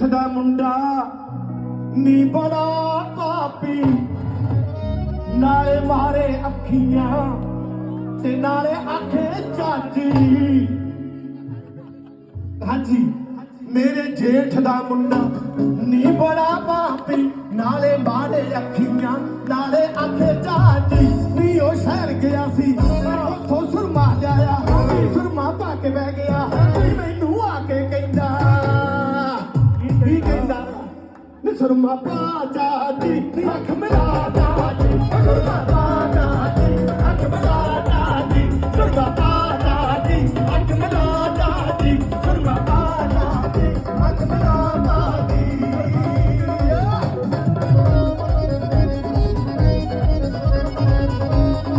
ਸੇਠ ਦਾ ਮੁੰਡਾ, ਨੀ ਬੜਾ ਪਾਪੀ ਨਾਲੇ ਮਾਰੇ ਅੱਖੀਆਂ ਤੇ ਨਾਲੇ ਆਖੇ ਚਾਚੀ। ਹਾਂਜੀ, ਮੇਰੇ ਜੇਠ ਦਾ ਮੁੰਡਾ, ਨੀ ਬੜਾ ਪਾਪੀ ਨਾਲੇ ਮਾਰੇ ਅੱਖੀਆਂ, ਨਾਲੇ ਆਖੇ ਚਾਚੀ। ਨੀ ਉਹ ਸ਼ਹਿਰ ਗਿਆ ਸੀ, ਉੱਥੋਂ ਸੁਰਮਾ ਜਾਇਆ ਸੁਰਮਾ ਪਾ ਕੇ ਬਹਿ ਗਿਆ। ਮੈਨੂੰ ਆ ਕੇ ਨਿਸਰਮਾ ਪਾਚਾ ਦੀ ਅੱਖ ਮਿਲਾ